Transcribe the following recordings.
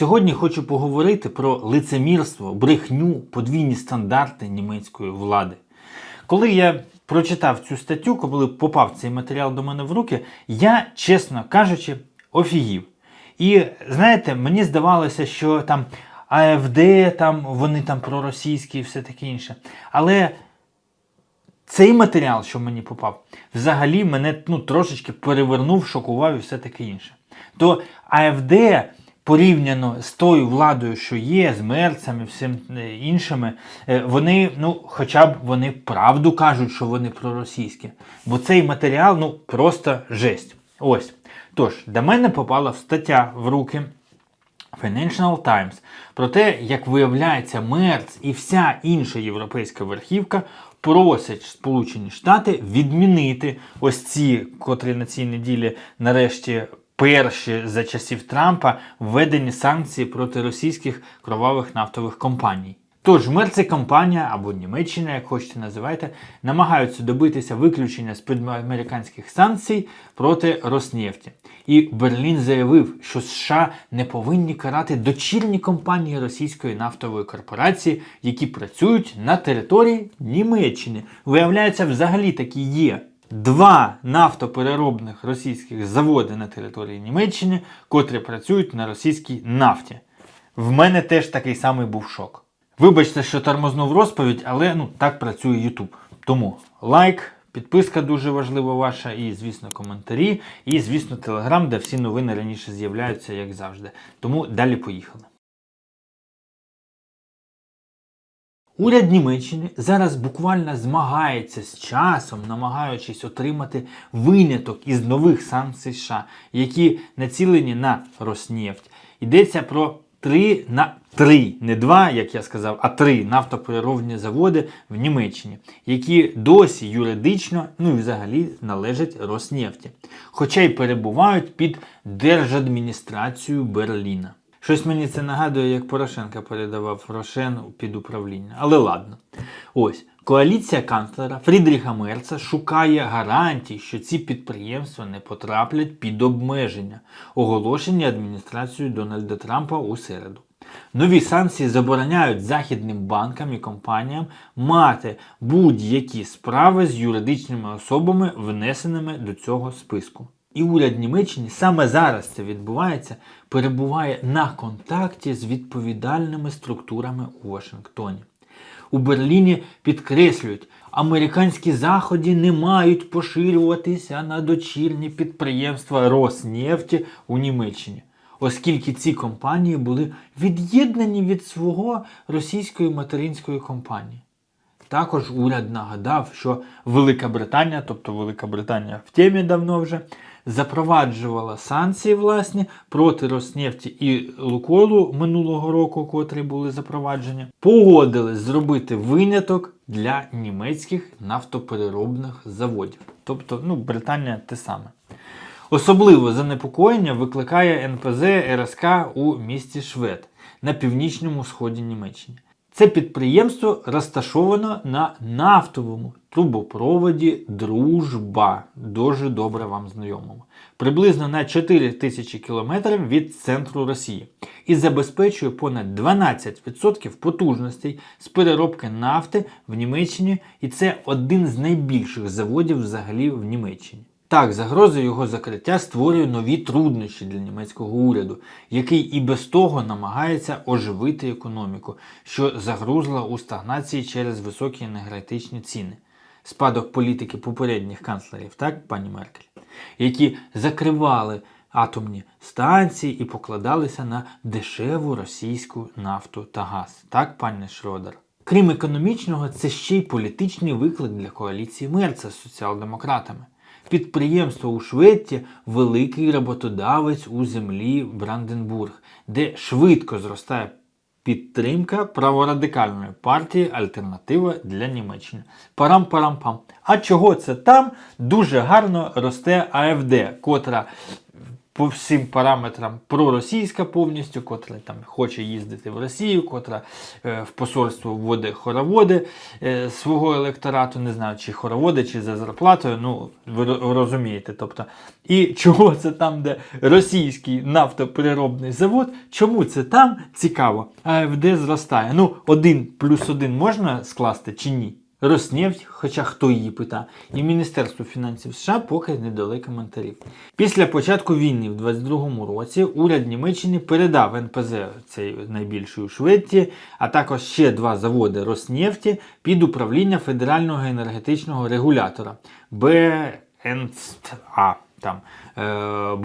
Сьогодні хочу поговорити про лицемірство, брехню, подвійні стандарти німецької влади. Коли я прочитав цю статтю, коли попав цей матеріал до мене в руки, я, чесно кажучи, офігів. І знаєте, мені здавалося, що там АФД, там вони там проросійські і все таке інше. Але цей матеріал, що мені попав, взагалі мене ну, трошечки перевернув, шокував і все таке інше. То АФД порівняно з тою владою, що є, з мерцями, всім е, іншими, е, вони, ну, хоча б вони правду кажуть, що вони проросійські. Бо цей матеріал ну, просто жесть. Ось. Тож, до мене попала стаття в руки. Financial Times про те, як виявляється, Мерц і вся інша європейська верхівка просять Сполучені Штати відмінити ось ці, котрі на цій неділі нарешті перші за часів Трампа введені санкції проти російських кровавих нафтових компаній. Тож Мерц і компанія або Німеччина, як хочете називайте, намагаються добитися виключення з американських санкцій проти Роснефті. І Берлін заявив, що США не повинні карати дочірні компанії російської нафтової корпорації, які працюють на території Німеччини. Виявляється, взагалі такі є. Два нафтопереробних російських заводи на території Німеччини, котрі працюють на російській нафті. В мене теж такий самий був шок. Вибачте, що тормознув розповідь, але ну так працює YouTube. Тому лайк, підписка дуже важлива ваша, і, звісно, коментарі, і, звісно, телеграм, де всі новини раніше з'являються, як завжди. Тому далі поїхали. Уряд Німеччини зараз буквально змагається з часом, намагаючись отримати виняток із нових санкцій США, які націлені на Роснефть. Йдеться про три на три, не два, як я сказав, а три нафтопереробні заводи в Німеччині, які досі юридично, ну і взагалі належать Роснефті, хоча й перебувають під держадміністрацією Берліна. Щось мені це нагадує, як Порошенко передавав Рошен під управління. Але ладно. Ось. Коаліція канцлера Фрідріха Мерца шукає гарантій, що ці підприємства не потраплять під обмеження, оголошені адміністрацією Дональда Трампа у середу. Нові санкції забороняють західним банкам і компаніям мати будь-які справи з юридичними особами, внесеними до цього списку. І уряд Німеччини саме зараз це відбувається, перебуває на контакті з відповідальними структурами у Вашингтоні. У Берліні підкреслюють, американські заходи не мають поширюватися на дочірні підприємства Роснефті у Німеччині, оскільки ці компанії були від'єднані від свого російської материнської компанії. Також уряд нагадав, що Велика Британія, тобто Велика Британія в темі давно вже, запроваджувала санкції власні проти Роснефті і Лукойлу минулого року, котрі були запроваджені, погодились зробити виняток для німецьких нафтопереробних заводів. Тобто, ну, Британія те саме. Особливо занепокоєння викликає НПЗ РСК у місті Швед на північному сході Німеччини. Це підприємство розташовано на нафтовому трубопроводі Дружба. Дуже добре вам знайомому. Приблизно на 4 тисячі кілометрів від центру Росії і забезпечує понад 12% потужностей з переробки нафти в Німеччині, і це один з найбільших заводів взагалі в Німеччині. Так, загроза його закриття створює нові труднощі для німецького уряду, який і без того намагається оживити економіку, що загрузла у стагнації через високі енергетичні ціни. Спадок політики попередніх канцлерів, так, пані Меркель, які закривали атомні станції і покладалися на дешеву російську нафту та газ. Так, пане Шродер? Крім економічного, це ще й політичний виклик для коаліції Мерца з соціал-демократами. Підприємство у Швеції великий роботодавець у землі Бранденбург, де швидко зростає підтримка праворадикальної партії Альтернатива для Німеччини. Парам-парам-пам. А чого це там дуже гарно росте АФД, котра по всім параметрам проросійська повністю, котра там хоче їздити в Росію, котра е, в посольство вводить хороводи е, свого електорату, не знаю, чи хороводи, чи за зарплатою. Ну, ви розумієте. Тобто, і чого це там, де російський нафтопереробний завод, чому це там цікаво, АФД зростає. Ну, один плюс один можна скласти чи ні? Роснефть, хоча хто її питає, і Міністерство фінансів США поки не дали коментарів. Після початку війни в 22-му році уряд Німеччини передав НПЗ цей найбільшої у Швеції, а також ще два заводи Роснефті під управління федерального енергетичного регулятора BNSTA, там е,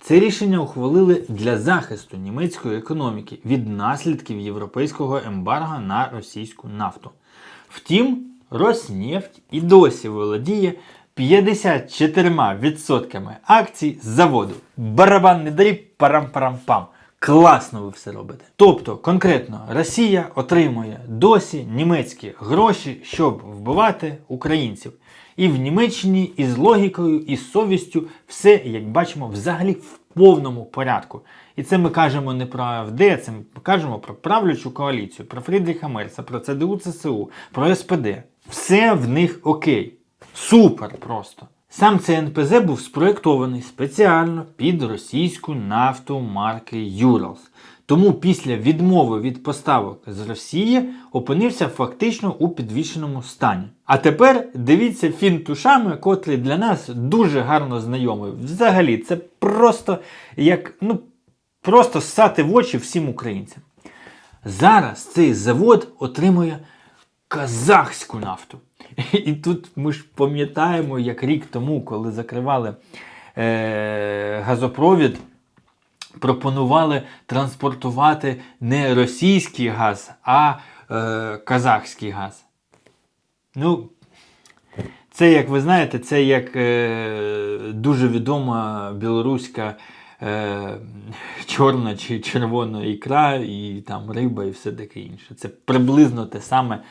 Це рішення ухвалили для захисту німецької економіки від наслідків європейського ембарго на російську нафту. Втім, Роснефть і досі володіє 54% акцій заводу. Барабанний дріб, парам-парам-пам. Класно ви все робите. Тобто, конкретно, Росія отримує досі німецькі гроші, щоб вбивати українців. І в Німеччині із логікою, і совістю все, як бачимо, взагалі в повному порядку. І це ми кажемо не про АФД, це ми кажемо про правлячу коаліцію, про Фрідріха Мерца, про ЦДУ ЦСУ, про СПД. Все в них окей. Супер просто. Сам цей НПЗ був спроєктований спеціально під російську нафту марки Urals. Тому після відмови від поставок з Росії опинився фактично у підвішеному стані. А тепер дивіться фінт ушами, котрий для нас дуже гарно знайомий. Взагалі, це просто як ну просто ссати в очі всім українцям. Зараз цей завод отримує казахську нафту. І тут ми ж пам'ятаємо, як рік тому, коли закривали е, газопровід, пропонували транспортувати не російський газ, а е, казахський газ. Ну, це, як ви знаєте, це як е, дуже відома білоруська е, чорна чи червона ікра, і там риба, і все таке інше. Це приблизно те саме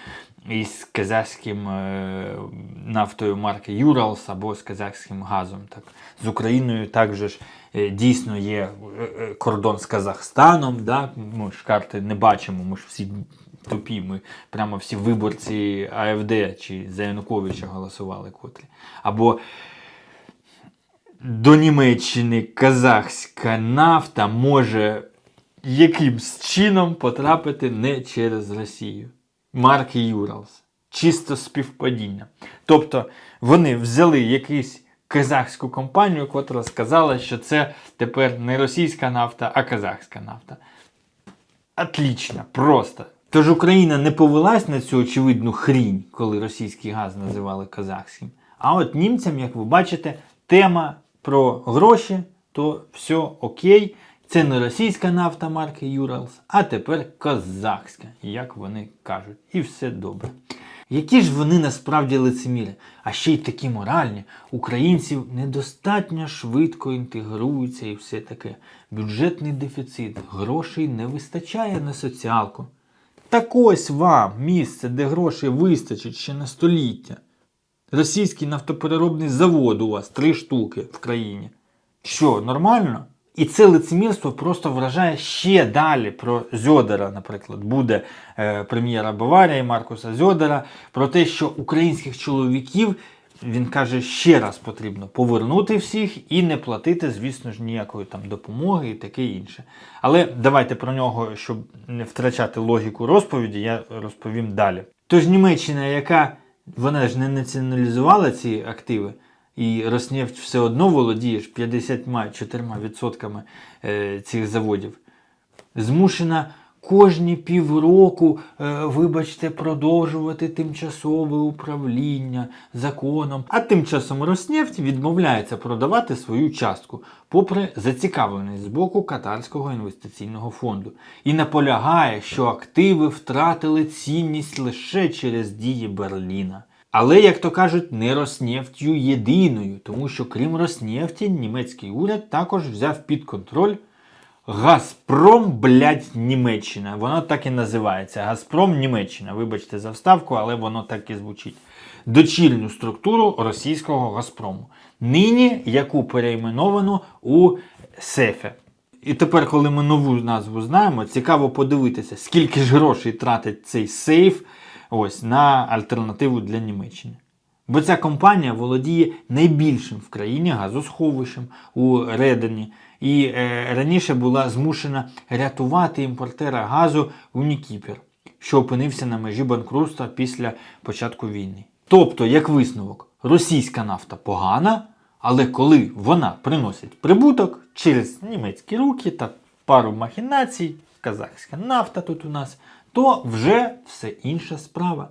із казахським е, нафтою марки Юралс або з казахським газом. Так. З Україною також дійсно є е, е, кордон з Казахстаном. Да? Ми ж карти не бачимо, ми ж всі тупі. Ми прямо всі виборці АФД чи за Януковича голосували котрі. Або до Німеччини казахська нафта може якимсь чином потрапити не через Росію. Марки Юралс. Чисто співпадіння. Тобто вони взяли якусь казахську компанію, котра сказала, що це тепер не російська нафта, а казахська нафта. Отлично, просто. Тож Україна не повелась на цю очевидну хрінь, коли російський газ називали казахським. А от німцям, як ви бачите, тема про гроші, то все окей. Це не російська нафта марки Юралс, а тепер казахська, як вони кажуть. І все добре. Які ж вони насправді лицеміри, а ще й такі моральні, українців недостатньо швидко інтегруються і все таке. Бюджетний дефіцит, грошей не вистачає на соціалку. Так ось вам місце, де грошей вистачить ще на століття. Російський нафтопереробний завод у вас три штуки в країні. Що, нормально? І це лицемірство просто вражає ще далі про Зьодера, наприклад, буде е, прем'єра Баварії Маркуса Зьодера, про те, що українських чоловіків, він каже, ще раз потрібно повернути всіх і не платити, звісно ж, ніякої там допомоги і таке інше. Але давайте про нього, щоб не втрачати логіку розповіді, я розповім далі. Тож Німеччина, яка вона ж не націоналізувала ці активи, і Роснефть все одно володіє ж 54% е, цих заводів. Змушена кожні півроку, е, вибачте, продовжувати тимчасове управління законом. А тим часом Роснефть відмовляється продавати свою частку, попри зацікавленість з боку Катарського інвестиційного фонду, і наполягає, що активи втратили цінність лише через дії Берліна. Але, як то кажуть, не Роснефтю єдиною, тому що крім Роснефті, німецький уряд також взяв під контроль Газпром, блядь, Німеччина. Воно так і називається. Газпром Німеччина. Вибачте за вставку, але воно так і звучить. Дочільну структуру російського Газпрому. Нині яку перейменовано у Сефе. І тепер, коли ми нову назву знаємо, цікаво подивитися, скільки ж грошей тратить цей сейф ось, на альтернативу для Німеччини. Бо ця компанія володіє найбільшим в країні газосховищем у Редені і е, раніше була змушена рятувати імпортера газу Унікіпер, що опинився на межі банкрутства після початку війни. Тобто, як висновок, російська нафта погана, але коли вона приносить прибуток через німецькі руки та пару махінацій, казахська нафта тут у нас, то вже все інша справа.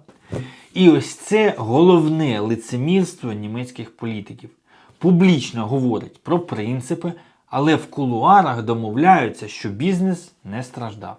І ось це головне лицемірство німецьких політиків. Публічно говорять про принципи, але в кулуарах домовляються, що бізнес не страждав.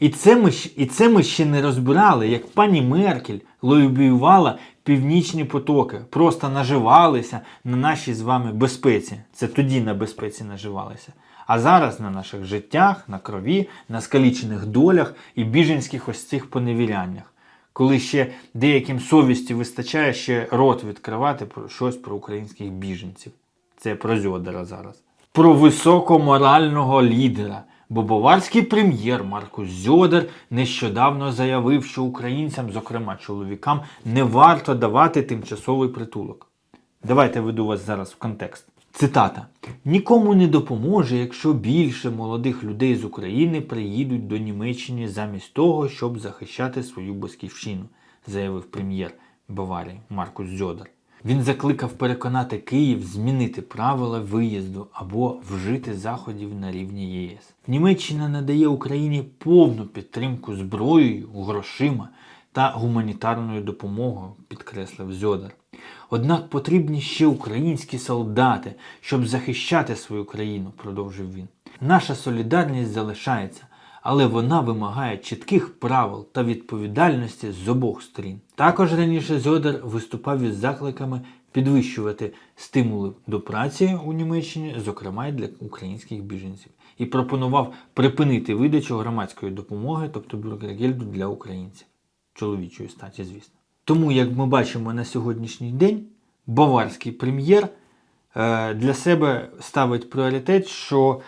І це ми, і це ми ще не розбирали, як пані Меркель лобіювала північні потоки, просто наживалися на нашій з вами безпеці. Це тоді на безпеці наживалися. А зараз на наших життях, на крові, на скалічених долях і біженських ось цих поневіряннях. Коли ще деяким совісті вистачає ще рот відкривати про щось про українських біженців. Це про Зьодера зараз. Про високоморального лідера. Бо баварський прем'єр Маркус Зьодер нещодавно заявив, що українцям, зокрема чоловікам, не варто давати тимчасовий притулок. Давайте веду вас зараз в контекст. Цитата: Нікому не допоможе, якщо більше молодих людей з України приїдуть до Німеччини замість того, щоб захищати свою батьківщину, заявив прем'єр Баварії Маркус Зьодер. Він закликав переконати Київ змінити правила виїзду або вжити заходів на рівні ЄС. Німеччина надає Україні повну підтримку зброєю, грошима та гуманітарною допомогою, підкреслив Зьодер. Однак потрібні ще українські солдати, щоб захищати свою країну, продовжив він. Наша солідарність залишається, але вона вимагає чітких правил та відповідальності з обох сторін. Також раніше Зьодер виступав із закликами підвищувати стимули до праці у Німеччині, зокрема й для українських біженців, і пропонував припинити видачу громадської допомоги, тобто бюргергельду для українців, чоловічої статі, звісно. Тому, як ми бачимо на сьогоднішній день, баварський прем'єр е, для себе ставить пріоритет, що,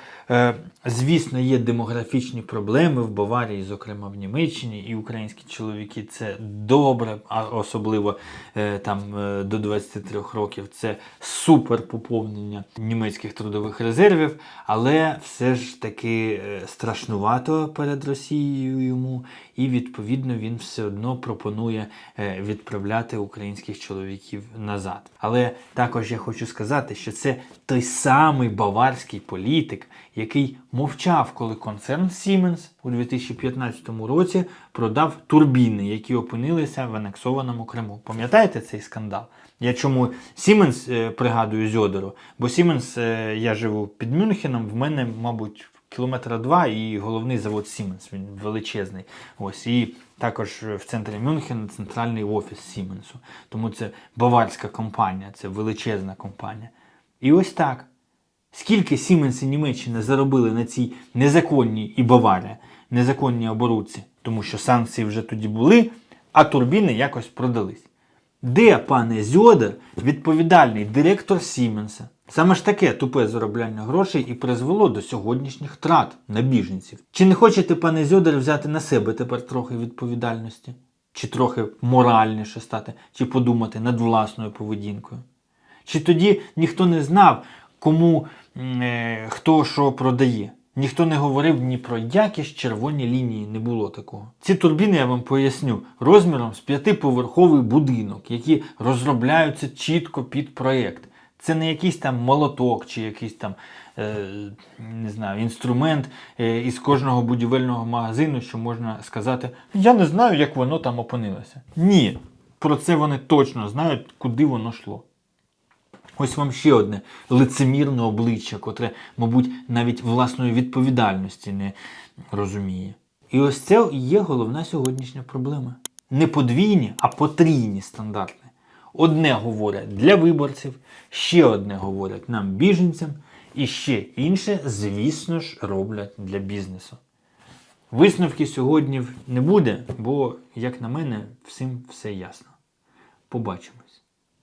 звісно, є демографічні проблеми в Баварії, зокрема в Німеччині, і українські чоловіки це добре, а особливо е, там е, до 23 років це супер поповнення німецьких трудових резервів, але все ж таки е, страшнувато перед Росією йому, і відповідно він все одно пропонує е, відправляти українських чоловіків назад. Але також я хочу сказати, що це той самий баварський політик, який мовчав, коли концерн Siemens у 2015 році продав турбіни, які опинилися в анексованому Криму. Пам'ятаєте цей скандал? Я чому Siemens е, пригадую Зьодору? Бо Siemens, е, я живу під Мюнхеном, в мене, мабуть, кілометра два і головний завод Siemens, він величезний. Ось і також в центрі Мюнхена центральний офіс Сіменсу. Тому це баварська компанія, це величезна компанія. І ось так. Скільки Siemens і Німеччина заробили на цій незаконній і Баварія, незаконній оборудці, тому що санкції вже тоді були, а турбіни якось продались. Де, пане Зьодер, відповідальний директор Сіменса? Саме ж таке тупе заробляння грошей і призвело до сьогоднішніх трат на біженців. Чи не хочете, пане Зьодер, взяти на себе тепер трохи відповідальності? Чи трохи моральніше стати, чи подумати над власною поведінкою? Чи тоді ніхто не знав, кому хто що продає? Ніхто не говорив ні про якісь червоні лінії, не було такого. Ці турбіни я вам поясню розміром з п'ятиповерховий будинок, які розробляються чітко під проєкт. Це не якийсь там молоток чи якийсь там е, не знаю, інструмент е, із кожного будівельного магазину, що можна сказати, я не знаю, як воно там опинилося. Ні, про це вони точно знають, куди воно йшло. Ось вам ще одне лицемірне обличчя, котре, мабуть, навіть власної відповідальності не розуміє. І ось це є головна сьогоднішня проблема. Не подвійні, а потрійні стандарти. Одне говорять для виборців, ще одне говорять нам, біженцям, і ще інше, звісно ж, роблять для бізнесу. Висновки сьогодні не буде, бо, як на мене, всім все ясно. Побачимо.